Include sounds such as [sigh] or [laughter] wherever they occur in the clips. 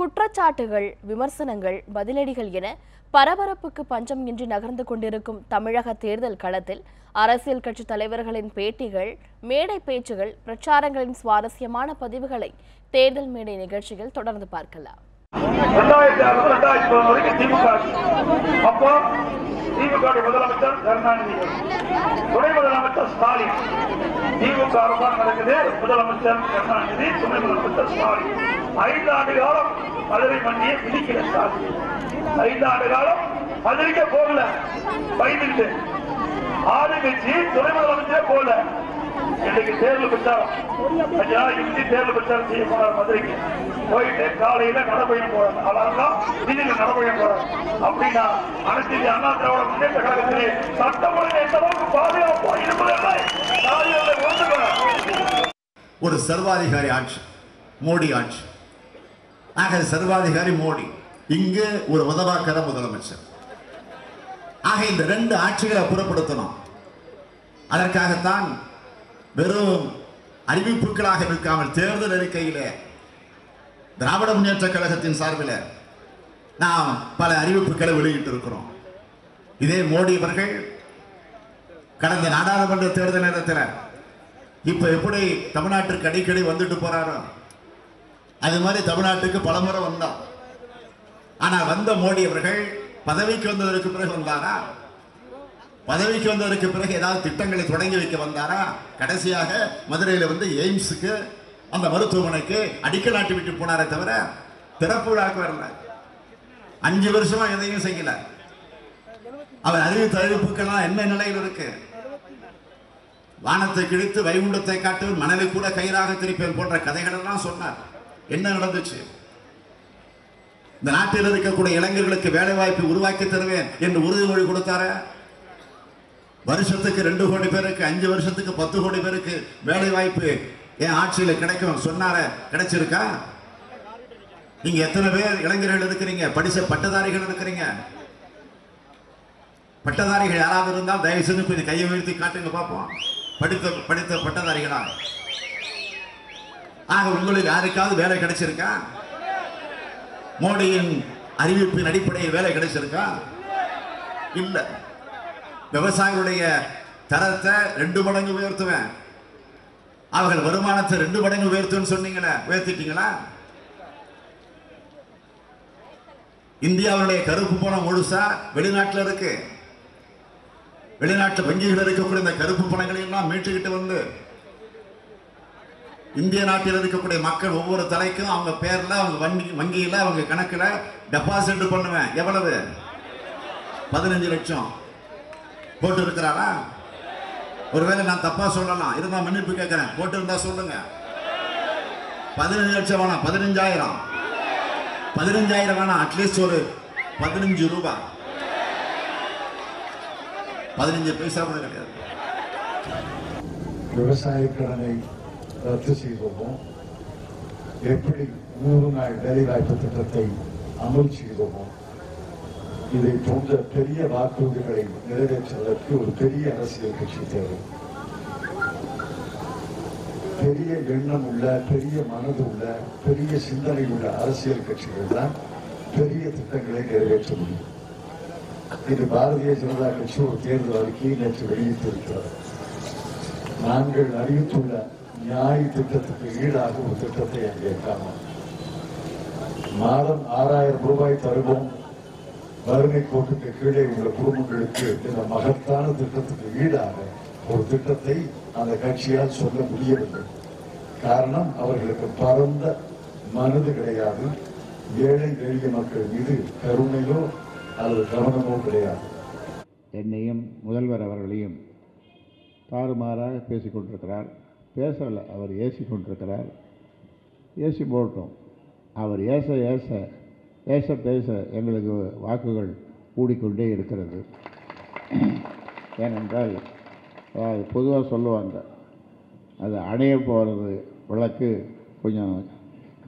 குற்றச்சாட்டுகள் விமர்சனங்கள் பதிலடிகள் என பரபரப்புக்கு பஞ்சம் இன்றி நகர்ந்து கொண்டிருக்கும் தமிழக தேர்தல் களத்தில் அரசியல் கட்சி தலைவர்களின் பேட்டிகள் மேடை பேச்சுகள் பிரச்சாரங்களின் சுவாரஸ்யமான பதிவுகளை தேர்தல் மேடை நிகழ்ச்சியில் தொடர்ந்து பார்க்கலாம். முதலமைச்சர் கருணாநிதி துணை முதலமைச்சர் ஸ்டாலின். திமுக நடக்குது முதலமைச்சர் கருணாநிதி துணை முதலமைச்சர் ஸ்டாலின். ஐந்து ஆண்டு காலம் மதுரை மண்ணியை பிடிக்கிறார் ஐந்தாண்டு ஐந்து ஆண்டு காலம் மதுரைக்க போகல. பயந்துட்டு. ஆளுங்கட்சி துணை முதலமைச்சரே போகல. இன்னைக்கு தேர்தல் பிரச்சாரம். ஐயா நாளைக்கு தேர்தல் பிரச்சாரம் செய்ய போறாரு மதுரைக்கு. போயிட்டு காலையில நடைபயணம் போறாங்க அதெல்லாம் திடீர்னு நடைபயணம் போறாங்க அப்படின்னா அனைத்து அண்ணா திராவிட முன்னேற்ற கழகத்திலே சட்டமன்ற எந்த அளவுக்கு பாதுகாப்பா இருப்பதில்லை ஒரு சர்வாதிகாரி ஆட்சி மோடி ஆட்சி. ஆக சர்வாதிகாரி மோடி இங்கு ஒரு உதவாக்கர முதலமைச்சர். ஆக இந்த ரெண்டு ஆட்சிகளை புறப்படுத்தணும். அதற்காகத்தான் வெறும் அறிவிப்புகளாக இருக்காமல் தேர்தல் அறிக்கையிலே திராவிட முன்னேற்ற கழகத்தின் சார்பில் நாம் பல அறிவிப்புகளை வெளியிட்டு இருக்கிறோம் இதே மோடி அவர்கள் கடந்த நாடாளுமன்ற தேர்தல் நேரத்தில் இப்ப எப்படி தமிழ்நாட்டிற்கு அடிக்கடி வந்துட்டு போறாரோ அது மாதிரி தமிழ்நாட்டுக்கு பலமுறை வந்தான் ஆனா வந்த மோடி அவர்கள் பதவிக்கு வந்ததற்கு பிறகு வந்தாரா? பதவிக்கு வந்ததற்கு பிறகு ஏதாவது திட்டங்களை தொடங்கி வைக்க வந்தாரா? கடைசியாக மதுரையில் வந்து எய்ம்ஸுக்கு அந்த மருத்துவமனைக்கு அடிக்கல் நாட்டி விட்டு போனாரே தவிர திறப்பு விழாக்கு வரல. அஞ்சு வருஷமா எதையும் செய்யல. அவர் அறிவித்த அறிவிப்புக்கெல்லாம் என்ன நிலையில் இருக்கு? வானத்தை கிழித்து வைகுண்டத்தை காட்டு மணலை கூட கயிறாக திருப்பேன் போன்ற கதைகள் எல்லாம் சொன்னார். என்ன நடந்துச்சு? இந்த நாட்டில் இருக்கக்கூடிய இளைஞர்களுக்கு வேலை வாய்ப்பு உருவாக்கி தருவேன் என்று உறுதிமொழி கொடுத்தார? வருஷத்துக்கு ரெண்டு கோடி பேருக்கு அஞ்சு வருஷத்துக்கு பத்து கோடி பேருக்கு வேலை வாய்ப்பு என் ஆட்சியில் கிடைக்கும் சொன்னார? கிடைச்சிருக்கா? நீங்க எத்தனை பேர் இளைஞர்கள் இருக்கிறீங்க? படிச்ச பட்டதாரிகள் இருக்கிறீங்க. பட்டதாரிகள் யாராவது இருந்தால் தயவு செஞ்சு கொஞ்சம் கையை உயர்த்தி காட்டுங்க பார்ப்போம் படித்த படித்த பட்டதாரிகளா? ஆக உங்களுக்கு யாருக்காவது வேலை கிடைச்சிருக்கா? மோடியின் அறிவிப்பின் அடிப்படையில் வேலை கிடைச்சிருக்கா? இல்ல. விவசாயிகளுடைய தரத்தை ரெண்டு மடங்கு உயர்த்துவேன். அவர்கள் வருமானத்தை ரெண்டு மடங்கு உயர்த்துன்னு சொன்னீங்களே உயர்த்திட்டீங்களா? இந்தியாவுடைய கருப்பு பணம் முழுசா வெளிநாட்டில் இருக்கு. வெளிநாட்டு வங்கிகள் இருக்கக்கூடிய இந்த கருப்பு பணங்களை எல்லாம் மீட்டுக்கிட்டு வந்து இந்திய நாட்டில் இருக்கக்கூடிய மக்கள் ஒவ்வொரு தலைக்கும் அவங்க பேர்ல அவங்க வங்கி வங்கியில அவங்க கணக்குல டெபாசிட் பண்ணுவேன். எவ்வளவு? பதினஞ்சு லட்சம். போட்டு இருக்கிறாரா ஒருவேளை நான் தப்பா சொல்லலாம். இருந்தா மன்னிப்பு கேட்கிறேன். போட்டு இருந்தா சொல்லுங்க. பதினஞ்சு லட்சம் வேணாம். பதினஞ்சாயிரம். பதினஞ்சாயிரம் வேணாம். அட்லீஸ்ட் ஒரு பதினஞ்சு ரூபாய் பதினஞ்சு பைசா கூட கிடையாது. விவசாய கடனை ரத்து செய்தோமோ எப்படி நூறு நாள் வேலைவாய்ப்பு திட்டத்தை அமல் செய்தோமோ இதை போன்ற பெரிய வாக்குறுதிகளை நிறைவேற்றுவதற்கு ஒரு பெரிய அரசியல் கட்சி தேவை. பெரிய எண்ணம் உள்ள பெரிய மனது உள்ள பெரிய சிந்தனை உள்ள அரசியல் கட்சிகள் தான் பெரிய திட்டங்களை நிறைவேற்ற முடியும். இது பாரதிய ஜனதா கட்சி ஒரு தேர்தல் அறிக்கையை நேற்று வெளியிட்டிருக்கிறது. நாங்கள் அறிவித்துள்ள நியாய திட்டத்துக்கு ஈடாக ஒரு திட்டத்தை அங்கே மாதம் ஆறாயிரம் ரூபாய் தருவோம் வறுமை கோட்டுக்கு கீழே உள்ள குடும்பங்களுக்கு இந்த மகத்தான திட்டத்துக்கு ஈடாக ஒரு திட்டத்தை அந்த கட்சியால் சொல்ல முடியவில்லை. காரணம் அவர்களுக்கு பரந்த மனது கிடையாது. ஏழை எளிய மக்கள் மீது கருணையோ அல்லது கவனமோ கிடையாது. என்னையும் முதல்வர் அவர்களையும் தாறுமாறாக பேசிக் கொண்டிருக்கிறார். பேசலை அவர் ஏசி கொண்டிருக்கிறார் ஏசி போட்டோம். அவர் ஏச ஏச பேச பேச எங்களுக்கு வாக்குகள் கூடிக்கொண்டே இருக்கிறது. ஏனென்றால் பொதுவாக சொல்லுவாங்க அது அணைய போகிறது விளக்கு கொஞ்சம்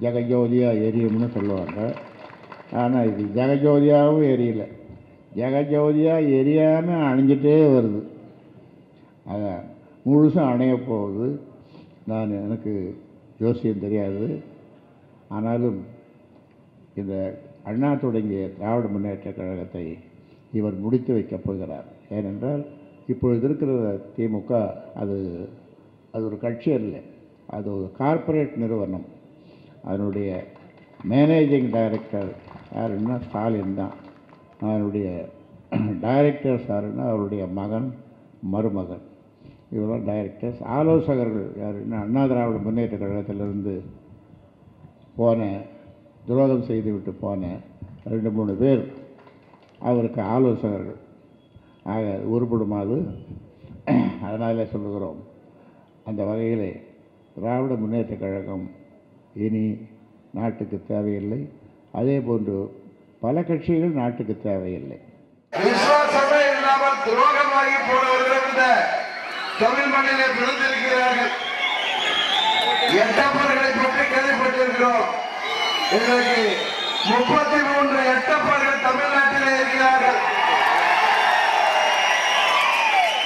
ஜெகஜோதியாக எரியும்னு சொல்லுவாங்க. ஆனால் இது ஜெகஜோதியாகவும் எரியல. ஜெகஜோதியாக எரியாமல் அணிஞ்சிட்டே வருது. அதை முழுசும் அணைய போகுது. நான் எனக்கு ஜோசியம் தெரியாது. ஆனாலும் இந்த அண்ணா தொடங்கிய திராவிட முன்னேற்ற கழகத்தை இவர் முடித்து வைக்கப் போகிறார். ஏனென்றால் இப்பொழுது இருக்கிற திமுக அது அது ஒரு கட்சி அல்ல. அது ஒரு கார்ப்பரேட் நிறுவனம். அதனுடைய மேனேஜிங் டைரக்டர் யாருன்னா ஸ்டாலின் தான். அதனுடைய டைரக்டர்ஸ் சாருன்னா அவருடைய மகன் மருமகன். இவரெல்லாம் டைரக்டர்ஸ் ஆலோசகர்கள் யாருன்னா அண்ணா திராவிட முன்னேற்ற கழகத்திலிருந்து போன துரோகம் செய்துவிட்டு போன ரெண்டு மூணு பேர் அவருக்கு ஆலோசகர்கள். ஆக உருப்படுமாது அதனாலே சொல்லுகிறோம். அந்த வகையிலே திராவிட முன்னேற்றக் கழகம் இனி நாட்டுக்கு தேவையில்லை. அதே போன்று பல கட்சிகள் நாட்டுக்கு தேவையில்லை. துரோகமாகி போனவர்கள் தமிழ் மண்ணிலே பிறந்திருக்கிறார்கள் எட்டப்பர்களை பற்றி கேள்விப்பட்டிருக்கிறோம்? இன்றைக்கு முப்பத்தி மூன்று எட்டப்பர்கள் தமிழ்நாட்டிலே இருக்கிறார்கள்.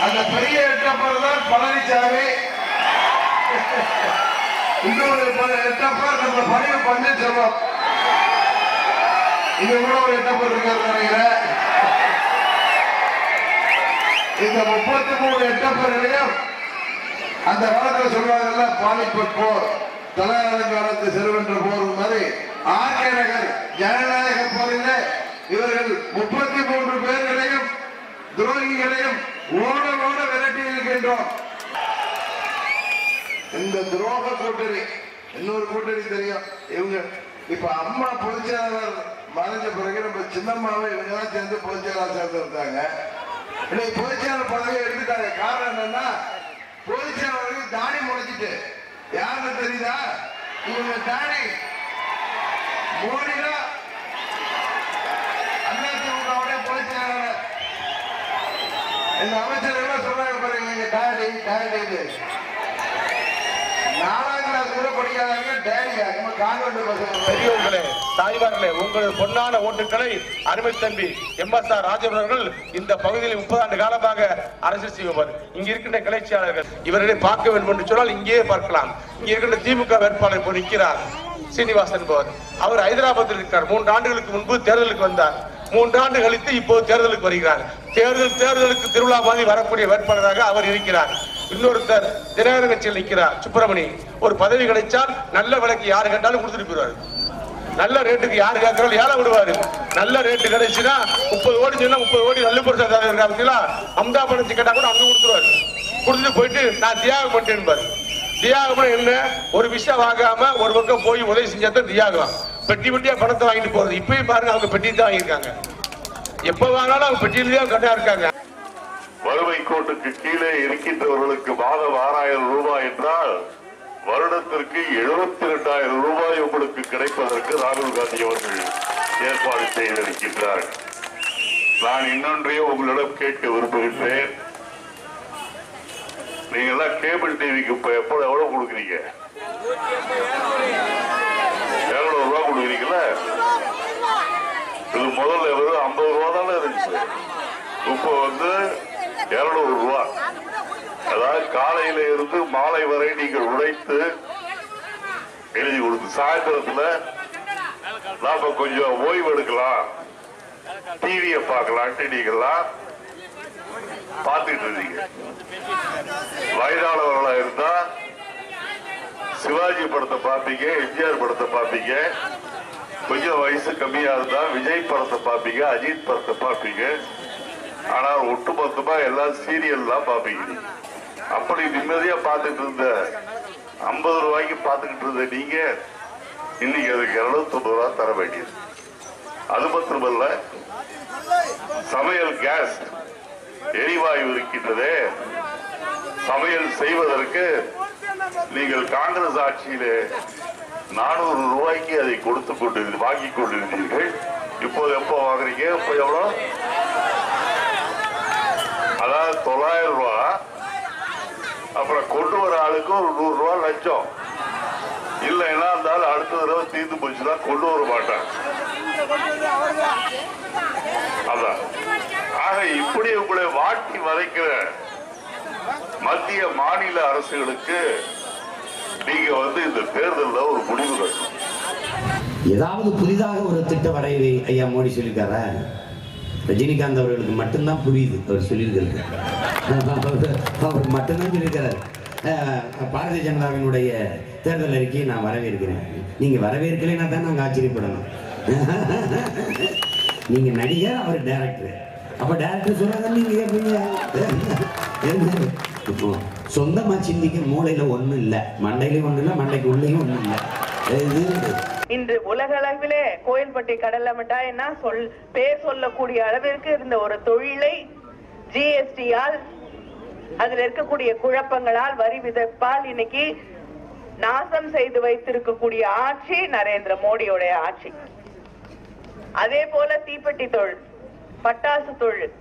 அந்த பெரிய எட்டப்பர் தான் பழனிசாமி இன்னொரு பல- எட்டப்பர் நம்ம பணிவு பன்னீர்செல்வம். இது கூட ஒரு எட்டப்பர் இருக்கிறது நினைக்கிறேன். இந்த முப்பத்தி மூணு எட்டப்பர்களையும் அந்த காலத்தில் சொல்லுவாங்கல்ல பானிபட் போர் தலையாலங்காலத்து செல்வென்ற போர் மாதிரி ஆர்கே நகர் ஜனநாயக போரில் இவர்கள் முப்பத்தி மூன்று பேர்களையும் துரோகிகளையும் ஓட ஓட விரட்டி இருக்கின்றோம். இந்த துரோக கூட்டணி இன்னொரு கூட்டணி தெரியும். இவங்க இப்ப அம்மா பொதுச்செயலாளர் மறைஞ்ச பிறகு நம்ம சின்னம்மாவை இவங்க எல்லாம் சேர்ந்து பொதுச்செயலாளர் சேர்ந்து இருந்தாங்க. இன்னைக்கு பொதுச்செயலாளர் பதவியை எடுத்துட்டாங்க காரணம் என்னன்னா பொதுச்செயலாளருக்கு தாடி முளைச்சிட்டு. யாருன்னு தெரியுதா? இவங்க தாடி மோடி அதிமுகவுடைய பொதுச்செயலாளர் இந்த அமைச்சர் என்ன சொல்றாங்க பாருங்க இங்க டாடி டாடி நாலாம் கிளாஸ் கூட படிக்காதவங்க டேடியா நம்ம கான்வென்ட் பசங்க. பெரியவங்களே. ஆய்வார்களே உங்களது பொன்னான ஓட்டுக்களை அருமை தம்பி எம் எஸ் ஆர் ராஜன் அவர்கள் இந்த பகுதியில் முப்பது ஆண்டு காலமாக அரசியல் செய்வார் இங்க இருக்கின்ற கிளர்ச்சியாளர்கள் இவர்களை பார்க்க வேண்டும் என்று சொன்னால் இங்கேயே பார்க்கலாம். இங்க இருக்கின்ற திமுக வேட்பாளர் இப்போ நிற்கிறார் சீனிவாசன் என்பவர். அவர் ஹைதராபாத்தில் இருக்கிறார். மூன்று ஆண்டுகளுக்கு முன்பு தேர்தலுக்கு வந்தார். மூன்று ஆண்டு கழித்து இப்போது தேர்தலுக்கு வருகிறார். தேர்தல் தேர்தலுக்கு திருவிழா மாதிரி வரக்கூடிய வேட்பாளராக அவர் இருக்கிறார். இன்னொருத்தர் தினகரன் கட்சியில் நிற்கிறார். சுப்பிரமணி. ஒரு பதவி கிடைச்சால் நல்ல விலைக்கு யாரு கேட்டாலும் கொடுத்துட்டு போயிருவார் நல்ல ரேட்டுக்கு யார் கேட்கறாலும் ஏழை விடுவாரு. நல்ல ரேட்டு கிடைச்சுன்னா முப்பது கோடி சொன்னா முப்பது கோடி நல்ல பொருத்தா இருக்கா அம்தா பணத்தை கேட்டா கூட அங்க கொடுத்துருவாரு. கொடுத்துட்டு போயிட்டு நான் தியாகம் பண்ணிட்டு தியாகம்னா என்ன? ஒரு விஷயம் வாங்காம ஒரு பக்கம் போய் உதவி செஞ்சா தான் தியாகம். பெட்டி பெட்டியா பணத்தை வாங்கிட்டு போறது. இப்பயும் பாருங்க அவங்க பெட்டி தான் வாங்கியிருக்காங்க. எப்ப வாங்கினாலும் அவங்க பெட்டியிலேயே தான் கட்டா இருக்காங்க. வறுமை கோட்டுக்கு கீழே இருக்கின்றவர்களுக்கு மாதம் ஆறாயிரம் ரூபாய் என்றால் வருடத்திற்கு எழுபத்தி ரெண்டாயிரம் ரூபாய் உங்களுக்கு கிடைப்பதற்கு ராகுல் காந்தி அவர்கள் ஏற்பாடு செய்திருக்கின்றார்கள் நான் இன்னொன்றையும் உங்களிடம் கேட்க விரும்புகின்றேன். நீங்க எல்லாம் கேபிள் டிவிக்கு இப்ப எப்போ எவ்வளவு கொடுக்குறீங்க? எவ்வளவு ரூபா கொடுக்குறீங்களா இது முதல்ல வெறும் ஐம்பது ரூபா தானே இருந்துச்சு. இப்போ வந்து இருநூறு ரூபா. அதாவது காலையில இருந்து மாலை வரை நீங்கள் உழைத்து எழுதி கொடுத்து சாயந்தரத்துல நாம கொஞ்சம் ஓய்வு எடுக்கலாம். டிவியை பார்க்கலான்ட்டு நீங்கெல்லாம் பார்த்துட்டு இருந்தீங்க வயதானவர்களா இருந்தா சிவாஜி படத்தை பார்ப்பீங்க எம்ஜிஆர் படத்தை பார்ப்பீங்க. கொஞ்சம் வயசு கம்மியா இருந்தா விஜய் படத்தை பார்ப்பீங்க அஜித் படத்தை பார்ப்பீங்க. ஆனா ஒட்டுமொத்தமா எல்லாம் சீரியல்லாம் பார்ப்பீங்க. அப்படி நிம்மதியா பார்த்துட்டு இருந்த ஐம்பது ரூபாய்க்கு பார்த்துக்கிட்டு இருந்த நீங்க இன்னைக்கு அதுக்கு இருநூத்தொன்பது ரூபா தர வேண்டியது. அது மாத்திரமல்ல சமையல் கேஸ் எரிவாயு இருக்கின்றதே. சமையல் செய்வதற்கு நீங்கள் காங்கிரஸ் ஆட்சியிலே நானூறு ரூபாய்க்கு அதை கொடுத்து கொண்டு வாங்கி கொண்டிருந்தீர்கள். இப்போது எப்போ வாங்குறீங்க? இப்போ எவ்வளோ? அதாவது தொள்ளாயிரம் ரூபா. அப்புறம் கொண்டு வர ஆளுக்கு ஒரு நூறு ரூபா லட்சம் இல்லைன்னா அந்த ஆள் அடுத்த தடவை தீர்ந்து போச்சுன்னா கொண்டு வர மாட்டான். அதான். ஆக இப்படி உங்களை வாட்டி வதைக்கிற மத்திய மாநில அரசுகளுக்கு நீங்க வந்து இந்த தேர்தலில் ஒரு முடிவு கட்டணும். ஏதாவது புதிதாக ஒரு திட்ட வரைவை ஐயா மோடி சொல்லியிருக்காரா? ரஜினிகாந்த் அவர்களுக்கு மட்டும்தான் புரியுது அவர் சொல்லியிருக்கிறது. அவர் மட்டும்தான் சொல்லியிருக்கிறார். பாரதிய ஜனதாவினுடைய தேர்தல் அறிக்கையை நான் வரவேற்கிறேன். நீங்கள் வரவேற்கலைன்னா தான் நாங்கள் ஆச்சரியப்படணும். நீங்கள் நடிகர் அவர் டேரக்டர் அப்போ டேரக்டர் சொல்லாதான் நீங்கள் கேட்பீங்க இப்போ சொந்தமாக சிந்திக்க மூளையில் ஒன்றும் இல்லை. மண்டையிலையும் ஒன்றும் இல்லை மண்டைக்கு உள்ளேயும் ஒன்றும் இல்லை. இன்று உலக அளவிலே கோயில்பட்டி கடல்ல மிட்டாய்னா சொல் பேர் சொல்லக்கூடிய அளவிற்கு இருந்த ஒரு தொழிலை ஜிஎஸ்டியால் அதுல இருக்கக்கூடிய குழப்பங்களால் வரி விதிப்பால் இன்னைக்கு நாசம் செய்து வைத்திருக்கக்கூடிய ஆட்சி நரேந்திர மோடியோடைய ஆட்சி. அதே போல தீப்பெட்டி தொழில் பட்டாசு தொழில்.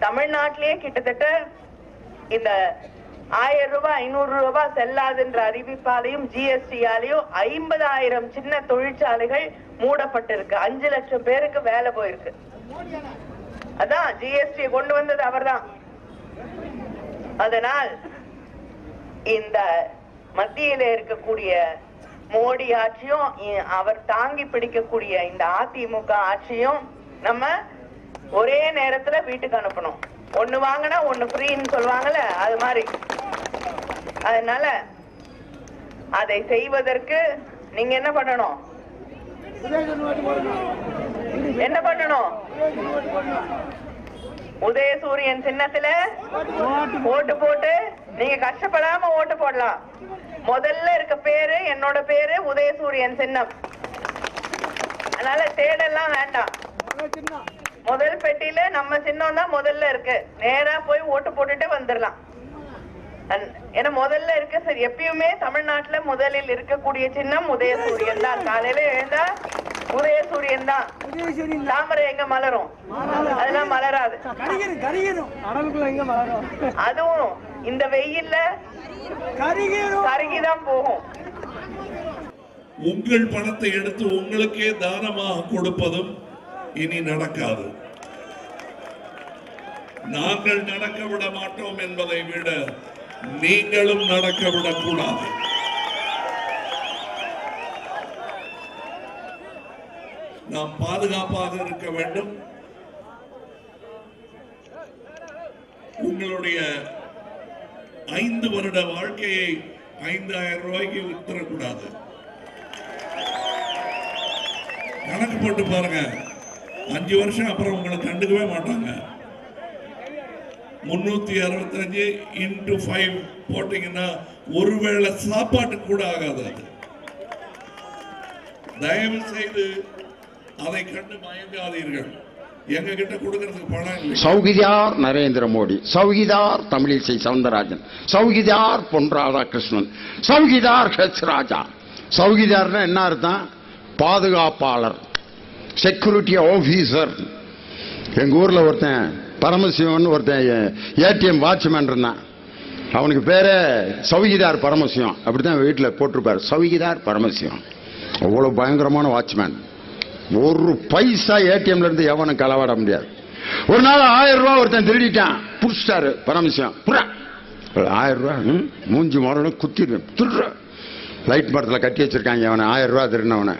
தமிழ்நாட்டிலேயே கிட்டத்தட்ட இந்த ஆயிரம் ரூபாய் ஐநூறு ரூபாய் செல்லாதுன்ற அறிவிப்பாலையும் ஜிஎஸ்டியாலையும் ஐம்பதாயிரம் சின்ன தொழிற்சாலைகள் மூடப்பட்டிருக்கு. அஞ்சு லட்சம் பேருக்கு வேலை போயிருக்கு. அதான் ஜிஎஸ்டி கொண்டு வந்தது அவர்தான். அதனால் இந்த மத்தியில இருக்கக்கூடிய மோடி ஆட்சியும் இ- அவர் தாங்கி பிடிக்கக்கூடிய இந்த அதிமுக ஆட்சியும் நம்ம ஒரே நேரத்துல வீட்டுக்கு அனுப்பணும். ஒண்ணு வாங்கினா ஒண்ணு ஃப்ரீன்னு சொல்லுவாங்கல்ல அது மாதிரி. அதனால அதை செய்வதற்கு நீங்க என்ன பண்ணணும்? என்ன பண்ணணும்? உதயசூரியன் சின்னத்துல ஓட்டு போட்டு நீங்க கஷ்டப்படாம ஓட்டு போடலாம். முதல்ல இருக்க பேரு என்னோட பேரு உதயசூரியன் சின்னம். அதனால தேடெல்லாம் வேண்டாம். முதல் பெட்டியில நம்ம சின்னம் தான் முதல்ல இருக்கு. நேரா போய் ஓட்டு போட்டுட்டு வந்துடலாம். ஏன்னா முதல்ல இருக்க சரி எப்பயுமே தமிழ்நாட்டுல முதலில் இருக்கக்கூடிய சின்னம் உதயசூரியன் தான். காலையில எழுந்தா உதயசூரியன் தான். தாமரை எங்க மலரும்? அதெல்லாம் மலராது. அதுவும் இந்த வெயில்ல கருகிதான் போகும். உங்கள் பணத்தை எடுத்து உங்களுக்கே தானமாக கொடுப்பதும் இனி நடக்காது. நாங்கள் நடக்க விட மாட்டோம் என்பதை விட நீங்களும் நடக்க விடக்கூடாது. நாம் பாதுகாப்பாக இருக்க வேண்டும். உங்களுடைய ஐந்து வருட வாழ்க்கையை ஐந்தாயிரம் ரூபாய்க்கு வித்துறக்கூடாது. கணக்கு போட்டு பாருங்க. அஞ்சு வருஷம் அப்புறம் உங்களை கண்டுக்கவே மாட்டாங்க. முன்னூத்தி அறுபத்தஞ்சு இன்டு ஃபைவ் போட்டீங்கன்னா ஒருவேளை சாப்பாட்டு கூட ஆகாது அது. தயவு செய்து அதை கண்டு மயங்காதீர்கள். சௌகிதார் நரேந்திர மோடி சௌகிதார் தமிழிசை சவுந்தரராஜன் சௌகிதார் பொன் ராதாகிருஷ்ணன் சௌகிதார் ஹெச் ராஜா. சௌகிதார்னா என்ன அர்த்தம்? பாதுகாப்பாளர் செக்யூரிட்டி ஆபீசர் எங்க ஊர்ல ஒருத்தன் பரமசிவன் ஒருத்தன் ஏடிஎம் வாட்ச்மேன் இருந்தான். அவனுக்கு பேரே சௌகிதார் பரமசிவம். அப்படித்தான் வீட்டில் போட்டிருப்பார். சௌகிதார் பரமசிவம். அவ்வளவு பயங்கரமான வாட்ச்மேன் ஒரு பைசா ஏடிஎம்ல இருந்து எவனும் களவாட முடியாது. ஒரு நாள் ஆயிரம் ரூபாய் ஒருத்தன் திருடிட்டான். புடிச்சிட்டாரு பரமசிவம் புறா ஆயிரம் ரூபாய் ம், மூஞ்சி மரணம் குத்திடு திருடுற லைட் மரத்தில் கட்டி வச்சிருக்காங்க அவனை ஆயிரம் ரூபாய் திருடினவனை.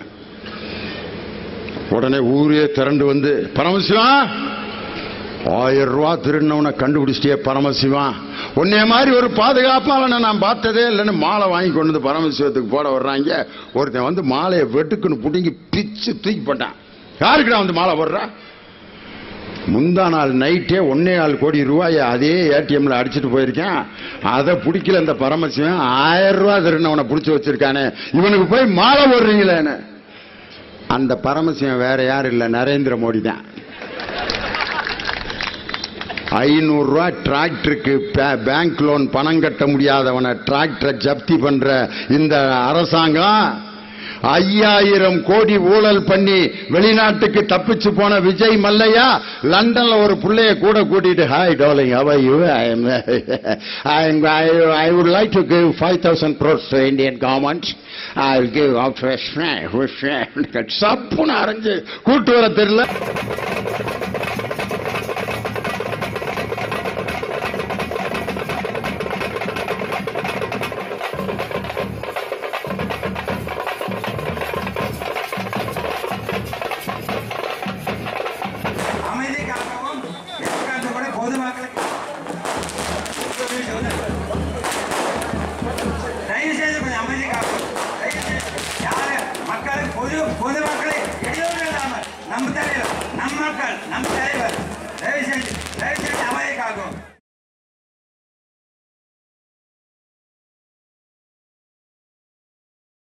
உடனே ஊரே திரண்டு வந்து பரமசிவம் ஆயிரம் ரூபா திருடினவனை கண்டுபிடிச்சிட்டே பரமசிவம். உன்னைய மாதிரி ஒரு பாதுகாப்பாளனை நான் பார்த்ததே இல்லைன்னு மாலை வாங்கி கொண்டு வந்து பரமசிவத்துக்கு போட வர்றாங்க. ஒருத்தன் வந்து மாலையை வெட்டுக்குன்னு பிடிங்கி பிச்சு தூக்கி போட்டான். யாருக்குடா வந்து மாலை போடுறா? முந்தா நாள் நைட்டே ஒன்னே நாலு கோடி ரூபாயை அதே ஏடிஎம்ல அடிச்சிட்டு போயிருக்கேன். அதை பிடிக்கல இந்த பரமசிவன் ஆயிரம் ரூபா திருடினவனை பிடிச்சி வச்சிருக்கானே. இவனுக்கு போய் மாலை போடுறீங்களேன்னு. அந்த பரமசிவன் வேற யாரும் இல்லை நரேந்திர மோடி தான். ஐநூறு ரூபாய் டிராக்டருக்கு பேங்க் லோன் பணம் கட்ட முடியாதவனை டிராக்டரை ஜப்தி பண்ற இந்த அரசாங்கம் ஐயாயிரம் கோடி ஊழல் பண்ணி வெளிநாட்டுக்கு தப்பிச்சு போன விஜய் மல்லையா லண்டன்ல ஒரு பிள்ளைய கூட கூட்டிட்டு hi darling how are you? I am I am I, I would like to give 5000 crores to indian government. I will [laughs] சப்புன்னு அரைஞ்சு கூட்டு வர தெரியல.